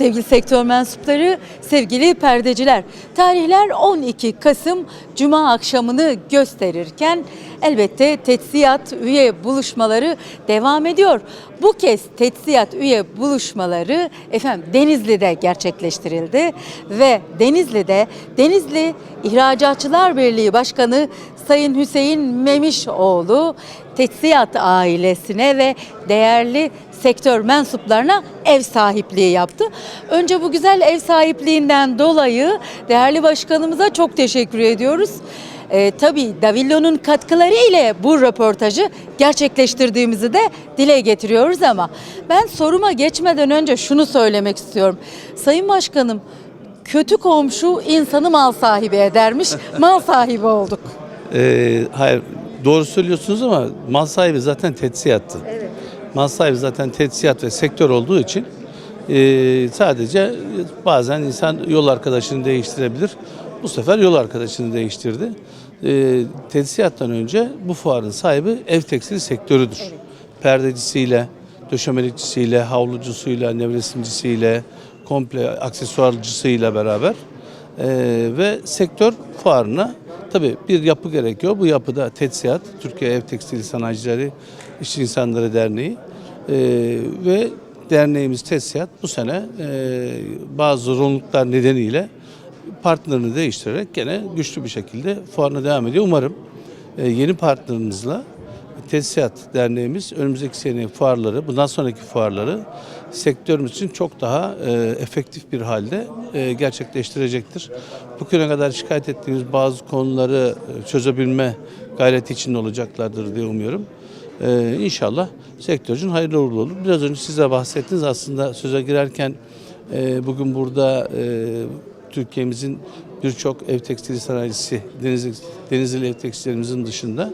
Sevgili sektör mensupları, sevgili perdeciler, tarihler 12 Kasım Cuma akşamını gösterirken elbette tetsiyat üye buluşmaları devam ediyor. Bu kez tetsiyat üye buluşmaları efendim Denizli'de gerçekleştirildi ve Denizli'de Denizli İhracatçılar Birliği Başkanı Sayın Hüseyin Memişoğlu Tetsiyat ailesine ve değerli sektör mensuplarına ev sahipliği yaptı. Önce bu güzel ev sahipliğinden dolayı değerli başkanımıza çok teşekkür ediyoruz. Ee, tabii Davillo'nun katkıları ile bu röportajı gerçekleştirdiğimizi de dile getiriyoruz ama ben soruma geçmeden önce şunu söylemek istiyorum. Sayın Başkanım kötü komşu insanı mal sahibi edermiş. Mal sahibi olduk. Ee, hayır doğru söylüyorsunuz ama mal sahibi zaten tetsiyattı. Evet. Mal sahibi zaten tetsiyat ve sektör olduğu için e, sadece bazen insan yol arkadaşını değiştirebilir. Bu sefer yol arkadaşını değiştirdi. E, tetsiyattan önce bu fuarın sahibi ev tekstil sektörüdür. Perdecisiyle, döşemelikçisiyle, havlucusuyla, nevresimcisiyle, komple aksesuarcısıyla beraber e, ve sektör fuarına tabii bir yapı gerekiyor. Bu yapıda TETSİAD, Türkiye Ev Tekstil Sanayicileri İş İnsanları Derneği e, ve derneğimiz TETSİAD bu sene e, bazı zorunluluklar nedeniyle partnerini değiştirerek gene güçlü bir şekilde fuarına devam ediyor. Umarım e, yeni partnerimizle Tesisat Derneğimiz önümüzdeki sene fuarları, bundan sonraki fuarları sektörümüz için çok daha e, efektif bir halde e, gerçekleştirecektir. Bugüne kadar şikayet ettiğimiz bazı konuları e, çözebilme gayreti içinde olacaklardır diye umuyorum. E, inşallah sektör için hayırlı uğurlu olur. Biraz önce size bahsettiniz aslında söze girerken e, bugün burada e, Türkiye'mizin birçok ev tekstili sanayicisi, Denizli, Denizli ev tekstillerimizin dışında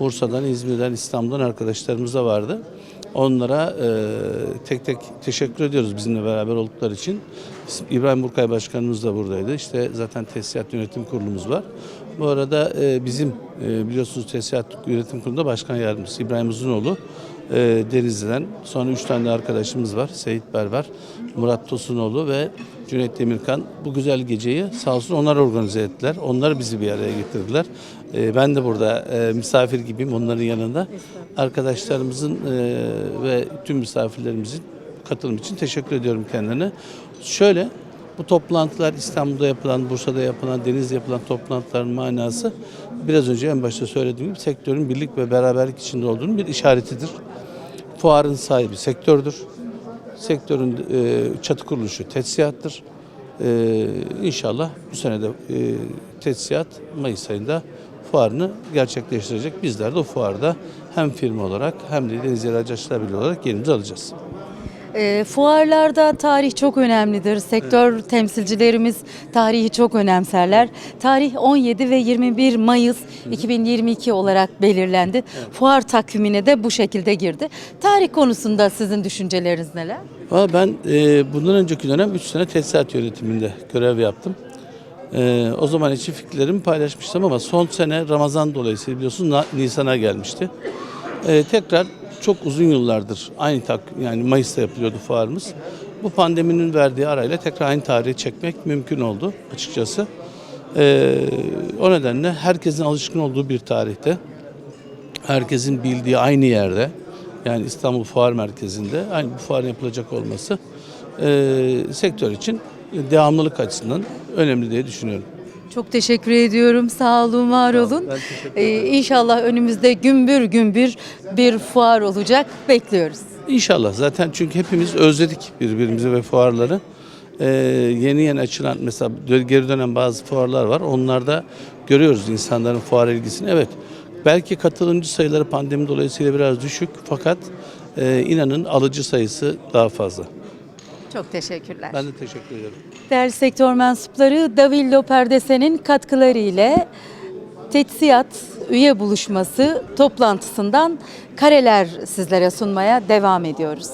Bursa'dan, İzmir'den, İstanbul'dan arkadaşlarımız da vardı. Onlara e, tek tek teşekkür ediyoruz bizimle beraber oldukları için. İbrahim Burkay Başkanımız da buradaydı. İşte zaten Tesisat Yönetim Kurulumuz var. Bu arada e, bizim e, biliyorsunuz Tesisat Yönetim Kurulu'nda Başkan Yardımcısı İbrahim Uzunoğlu e, Denizli'den. Sonra üç tane arkadaşımız var. Seyit Berber, Murat Tosunoğlu ve Cüneyt Demirkan. Bu güzel geceyi sağ olsun onlar organize ettiler. Onlar bizi bir araya getirdiler. E, ben de burada e, misafir gibiyim onların yanında. Arkadaşlarımızın e, ve tüm misafirlerimizin katılım için teşekkür ediyorum kendilerine. Şöyle bu toplantılar İstanbul'da yapılan, Bursa'da yapılan, Denizli'de yapılan toplantıların manası biraz önce en başta söylediğim gibi sektörün birlik ve beraberlik içinde olduğunun bir işaretidir. Fuarın sahibi sektördür. Sektörün e, çatı kuruluşu tetsisattır. E, inşallah bu sene de e, tetsisat Mayıs ayında fuarını gerçekleştirecek. Bizler de o fuarda hem firma olarak hem de Deniz İhracatçılar Birliği olarak yerimizi alacağız. E, fuarlarda tarih çok önemlidir. Sektör temsilcilerimiz tarihi çok önemserler. Tarih 17 ve 21 Mayıs 2022 olarak belirlendi. Fuar takvimine de bu şekilde girdi. Tarih konusunda sizin düşünceleriniz neler? Valla ben e, bundan önceki dönem 3 sene tesisat yönetiminde görev yaptım. E, o zaman için fikirlerimi paylaşmıştım ama son sene Ramazan dolayısıyla biliyorsunuz Na- Nisan'a gelmişti. E, tekrar çok uzun yıllardır aynı tak yani Mayıs'ta yapılıyordu fuarımız. Bu pandeminin verdiği arayla tekrar aynı tarihi çekmek mümkün oldu açıkçası. E, o nedenle herkesin alışkın olduğu bir tarihte herkesin bildiği aynı yerde yani İstanbul Fuar Merkezi'nde aynı bu fuarın yapılacak olması e, sektör için devamlılık açısından önemli diye düşünüyorum. Çok teşekkür ediyorum. Sağ olun, var olun. Ee, inşallah önümüzde gümbür gümbür bir fuar olacak. Bekliyoruz. İnşallah zaten çünkü hepimiz özledik birbirimizi ve fuarları. E, yeni yeni açılan mesela geri dönen bazı fuarlar var. Onlarda görüyoruz insanların fuar ilgisini. Evet belki katılımcı sayıları pandemi dolayısıyla biraz düşük fakat e, inanın alıcı sayısı daha fazla. Çok teşekkürler. Ben de teşekkür ederim. Değerli sektör mensupları Davillo Perdese'nin katkıları ile Tetsiyat üye buluşması toplantısından kareler sizlere sunmaya devam ediyoruz.